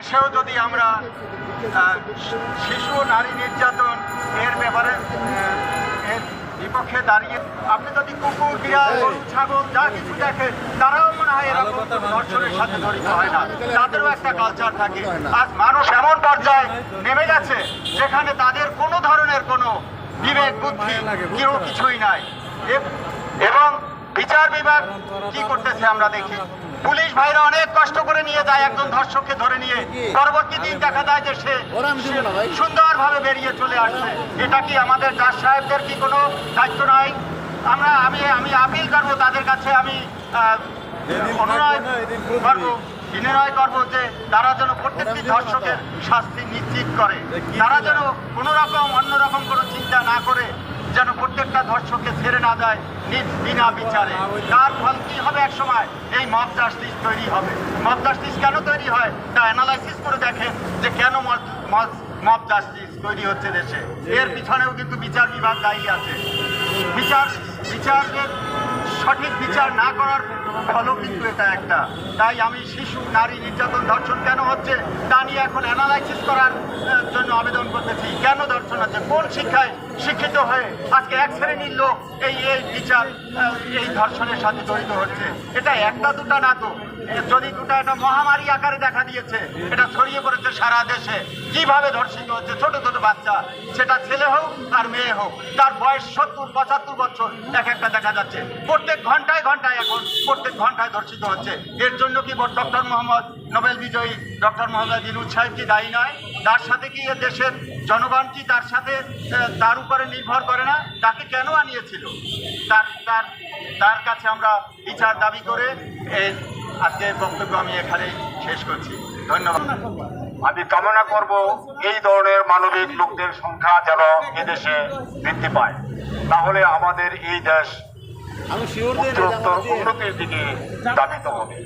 সেও যদি আমরা শিশু নারী নির্যাতন এর ব্যাপারে এর বিপক্ষে দাঁড়িয়ে, আপনি যদি কুকুর, বিড়াল, গরু, ছাগল যা কিছু দেখেন, তারাও মনে হয় এরকম ধর্ষণের সাথে জড়িত হয় না। তাদেরও একটা কালচার থাকে। আজ মানুষ এমন পর্যায়ে নেমে গেছে যেখানে তাদের কোনো ধরনের কোনো বিবেক, বুদ্ধি কেউ কিছুই নাই। এবং বিচার বিভাগ কি করতেছে আমরা দেখি। পুলিশ ভাইরা অনেক কষ্ট করে নিয়ে যায় একজন ধর্ষককে ধরে নিয়ে। পরবর্তী দিন দেখা যায় যে সে সুন্দরভাবে বেরিয়ে চলে আসছে। এটা কি আমাদের জাজ সাহেবদের কি কোনো দায়িত্ব নাই? আমরা আমি আমি আপিল করব তাদের কাছে আমি অনুনয় করব। বিনয় করব যে তারা যেন প্রত্যেকটি ধর্ষকের শাস্তি নিশ্চিত করে। তারা যেন কোনো রকম অন্যরকম কোনো চিন্তা প্রত্যেকটা ধর্ষককে ছেড়ে না দেয় নিজ বিনা বিচারে। তার ফল কি হবে এক সময়? এই মব জাস্টিস তৈরি হবে। মব জাস্টিস কেন তৈরি হয়? তা অ্যানালাইসিস করে দেখেন যে কেন মব জাস্টিস তৈরি হচ্ছে দেশে। এর পিছনেও কিন্তু বিচার বিভাগ দায়ী আছে। বিচার বিচারের সঠিক বিচার না করার একটা। তাই আমি শিশু, নারী, নির্যাতন, ধর্ষণ কেন হচ্ছে তা নিয়ে এখন অ্যানালাইসিস করার জন্য আবেদন করতেছি। কেন ধর্ষণ হচ্ছে? কোন শিক্ষায় শিক্ষিত হয়ে আজকে এক শ্রেণির লোক এই এই বিচার এই ধর্ষণের সাথে জড়িত হচ্ছে? এটা একটা দুটা না তো। যদি দুটা একটা মহামারী আকারে দেখা দিয়েছে, এটা ছড়িয়ে পড়েছে সারা দেশে। কীভাবে ধর্ষিত হচ্ছে? ছোট ছোট বাচ্চা। সেটা ছেলে হোক আর মেয়ে হোক। তার বয়স সত্তর, পঁচাত্তর বছর। এক একটা দেখা যাচ্ছে। প্রত্যেক ঘন্টায় ঘন্টায় এখন প্রত্যেক ঘন্টায় ধর্ষিত হচ্ছে। এর জন্য কি ডক্টর মোহাম্মদ নোবেল বিজয়ী ডক্টর মোহাম্মদ ইনুজ সাহেব কি দায়ী নয়? তার সাথে কি দেশের জনগণ কি তার সাথে তার উপরে নির্ভর করে না? তাকে কেন আনিয়েছিল? তার তার তার কাছে আমরা বিচার দাবি করে আজকের বক্তব্য আমি এখানে শেষ করছি। ধন্যবাদ। আমি কামনা করব এই ধরনের মানবিক লোকদের সংখ্যা যেন এদেশে বৃদ্ধি পায়। তাহলে আমাদের এই দেশ আমি শিওর উত্তরোত্তর উন্নতির দিকে দাবিত হবে।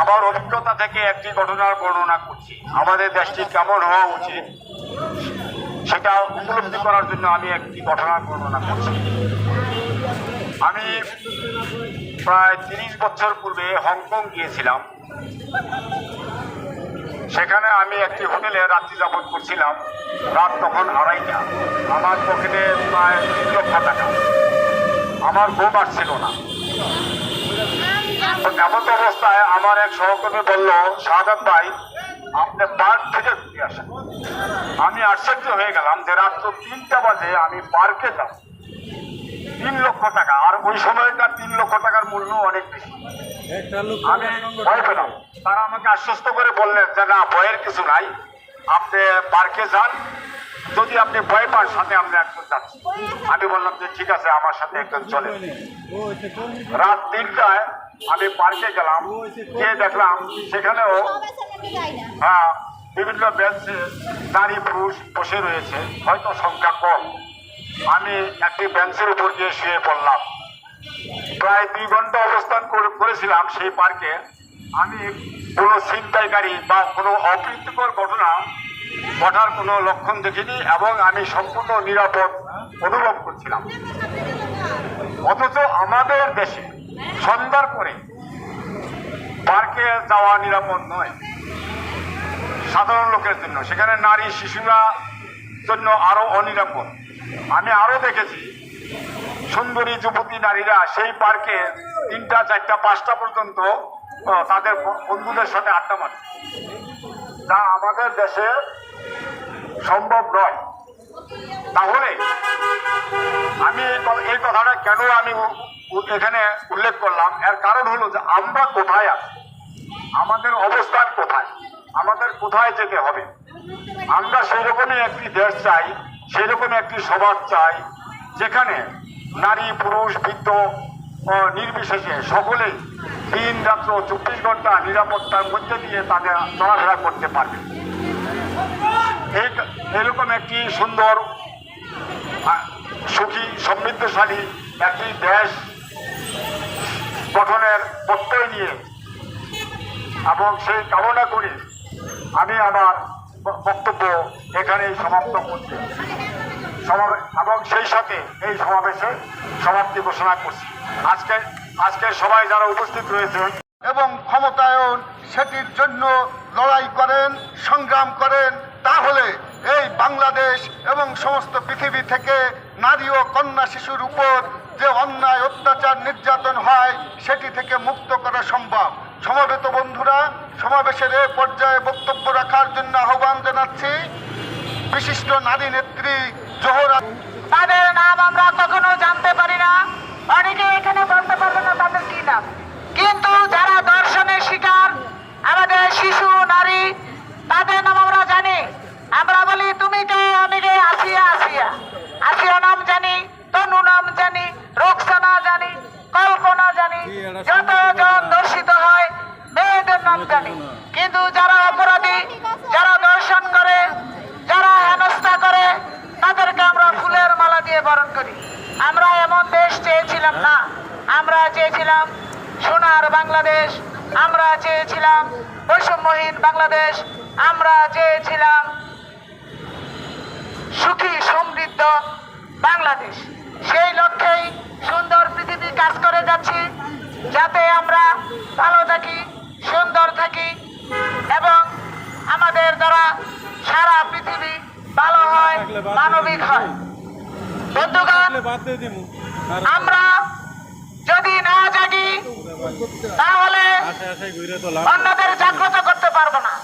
আমার অভিজ্ঞতা থেকে একটি ঘটনার বর্ণনা করছি। আমাদের দেশটি কেমন হওয়া উচিত সেটা উপলব্ধি করার জন্য আমি একটি ঘটনার বর্ণনা করছি। আমি প্রায় তিরিশ বছর পূর্বে হংকং গিয়েছিলাম। সেখানে আমি একটি হোটেলে রাত্রি যাপন করছিলাম। রাত তখন আড়াইটা। আমার পকেটে প্রায় তিন লক্ষ টাকা। আমার ঘুম আসছিল না। তো এমত অবস্থায় আমার এক সহকর্মী বলল শাহাদ ভাই আপনি পার্ক থেকে ঘুরে আসেন। আমি আশ্চর্য হয়ে গেলাম যে রাত্র তিনটা বাজে আমি পার্কে যাব। তিন লক্ষ টাকা আর ওই সময়টা তিন লক্ষ টাকার মূল্য অনেক বেশি। আমি ভয় পেলাম। তারা আমাকে আশ্বস্ত করে বললেন যে না ভয়ের কিছু নাই। আপনি পার্কে যান যদি আপনি ভয় পান, সাথে আমরা একজন যাচ্ছি। আমি বললাম যে, ঠিক আছে, আমার সাথে একজন চলে। রাত তিনটায় আমি পার্কে গেলাম। গিয়ে দেখলাম সেখানেও হ্যাঁ বিভিন্ন বেঞ্চে নারী, পুরুষ বসে রয়েছে। হয়তো সংখ্যা কম। আমি একটি বেঞ্চের উপর গিয়ে শুয়ে পড়লাম। প্রায় দুই ঘণ্টা অবস্থান করে- করেছিলাম সেই পার্কে। আমি কোনো ছিনতাইকারী বা কোনো অপ্রীতিকর ঘটনা ঘটার কোনো লক্ষণ দেখিনি এবং আমি সম্পূর্ণ নিরাপদ অনুভব করছিলাম। অথচ আমাদের দেশে সন্ধ্যার পরে পার্কে যাওয়া নিরাপদ নয়, সাধারণ লোকের জন্য। সেখানে নারী শিশুরা জন্য আরও অনিরাপদ। আমি আরও দেখেছি, সুন্দরী যুবতী নারীরা সেই পার্কে তিনটা, চারটা, পাঁচটা পর্যন্ত তাদের বন্ধুদের সাথে আড্ডা মারে। যা আমাদের দেশে সম্ভব নয়। তাহলে আমি এই কথাটা কেন আমি এখানে উল্লেখ করলাম? এর কারণ হলো যে আমরা কোথায় আছি? আমাদের অবস্থান কোথায়? আমাদের কোথায় যেতে হবে? আমরা সেই রকমই একটি দেশ চাই সেই রকম একটি সমাজ চাই, যেখানে নারী, পুরুষ, বৃদ্ধ নির্বিশেষে সকলেই দিন রাত্র চব্বিশ ঘণ্টা নিরাপত্তার মধ্যে দিয়ে তাদের চলাফেরা করতে পারবে। এরকম একটি সুন্দর সুখী, সমৃদ্ধশালী একটি দেশ গঠনের প্রত্যয় নিয়ে এবং সেই কামনা করে আমি আমার বক্তব্য এখানেই সমাপ্ত করছি। এবং সেই সাথে এই সমাবেশে সমাপ্তি ঘোষণা করছি। আজকে আজকে সবাই যারা উপস্থিত রয়েছেন এবং ক্ষমতায়ন, সেটির জন্য লড়াই করেন, সংগ্রাম করেন তাহলে এই বাংলাদেশ এবং সমস্ত পৃথিবী থেকে নারী ও কন্যা শিশুর উপর যে অন্যায়, অত্যাচার, নির্যাতন হয়, সেটি থেকে মুক্ত করা সম্ভব। সমবেত বন্ধুরা, সমাবেশের এ পর্যায়ে বক্তব্য রাখার জন্য আহ্বান জানাচ্ছি। বিশিষ্ট নারী নেত্রী জোহরা তাদের নাম আমরা কখনো জানতে পারি না। অনেকে এখানে বলতে পারবে না তাদের কি নাম। কিন্তু যারা দর্শনের শিকার, আমাদের শিশু, নারী, তাদের নাম জানি। আমরা বলি তুমি কে? আমি কে? আসিয়া আসিয়া। আসিয়া নাম জানি তনু নাম জানি রোকসানা জানি কল্পনা জানি যতজন দর্শিত হয় মেয়েদের নাম জানি। কিন্তু যারা অপরাধী যারা দর্শন করে যারা হেনস্থা করে তাদেরকে আমরা ফুলের মালা দিয়ে বরণ করি। আমরা এমন দেশ চেয়েছিলাম না। আমরা চেয়েছিলাম সোনার বাংলাদেশ। আমরা চেয়েছিলাম বৈষম্যহীন বাংলাদেশ। আমরা চেয়েছিলাম সুখী, সমৃদ্ধ বাংলাদেশ। সেই লক্ষ্যেই সুন্দর পৃথিবী কাজ করে যাচ্ছি, যাতে আমরা ভালো থাকি, সুন্দর থাকি এবং আমাদের দ্বারা সারা পৃথিবী ভালো হয়, মানবিক হয়। আমরা যদি না জাগি, তাহলে অন্যদের জাগ্রত করতে পারব না।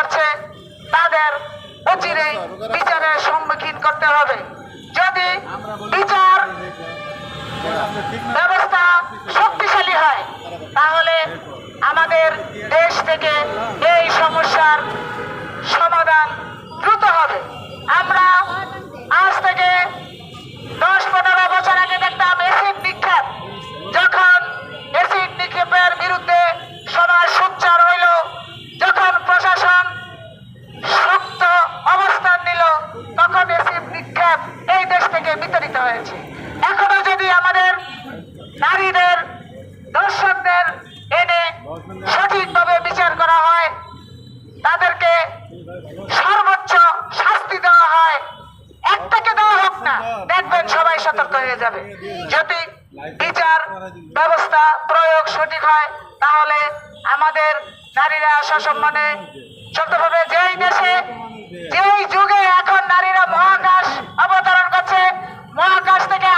করছে তাদের অচিরেই বিচারের সম্মুখীন করতে হবে। যদি বিচার ব্যবস্থা শক্তিশালী হয়, তাহলে আমাদের দেশ থেকে এই সমস্যার সমাধান হয়েছে এখনও যদি আমাদের নারীদের, দর্শকদের এনে সঠিকভাবে বিচার করা হয়, তাদেরকে সর্বোচ্চ শাস্তি দেওয়া হয় এক থেকে দেওয়া হোক না, দেখবেন সবাই সতর্ক হয়ে যাবে। যদি বিচার ব্যবস্থা, প্রয়োগ সঠিক হয়, তাহলে আমাদের নারীরা সসম্মানে পারবে। যেই দেশে, যেই যুগে এখন নারীরা মহাকাশ মহাকাশ থেকে